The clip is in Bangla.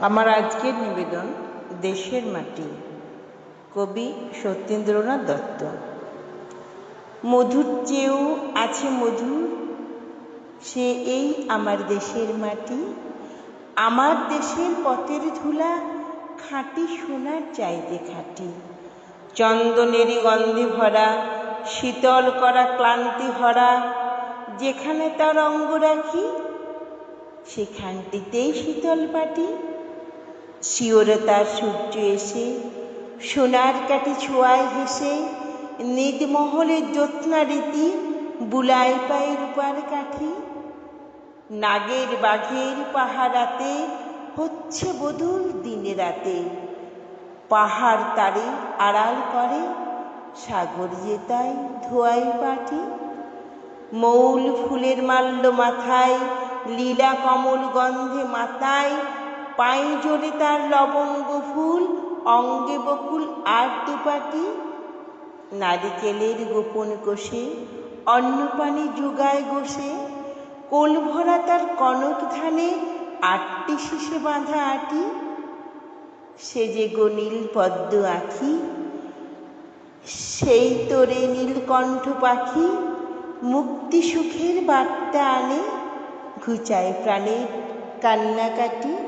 আমার আজকের নিবেদন, দেশের মাটি। কবি সত্যেন্দ্রনাথ দত্ত। মধুর চেয়েও আছে মধুর, সে এই আমার দেশের মাটি। আমার দেশের পথের ধুলা, খাঁটি সোনার চাইতে খাঁটি। চন্দনেরই গন্ধে ভরা, শীতল করা ক্লান্তি ভরা যেখানে তার অঙ্গ রাখি, সেখানটিতেই শীতল পাটি। শিওরে তার সূর্য এসে, সোনার কাটি ছোঁয়ায় হেসে, নিদমহলের জ্যোৎস্না রীতি, বুলাই পায়ে রূপার কাঠি, নাগের বাঘের পাহারাতে হচ্ছে বদল দিনে রাতে। পাহাড় তারে আড়াল করে, সাগর জেতায় ধোয়াই পাটি মৌল ফুলের মাল্য মাথায়, লীলা কমল গন্ধে মাথায় পায়ে জোরে তার লবঙ্গ ফুল, অঙ্গে বকুল আর দুপাটি। নারিকেলের গোপন কোষে, অন্নপানি যোগায় গোষে। কোল ভরা তার কনক ধানে, আটটি শিশে বাঁধা আটি। সে যে গো নীল পদ্ম আঁখি, সেই তোরে নীলকণ্ঠ পাখি। মুক্তি সুখের বার্তা আনে, ঘুচায় প্রাণের কান্নাকাটি।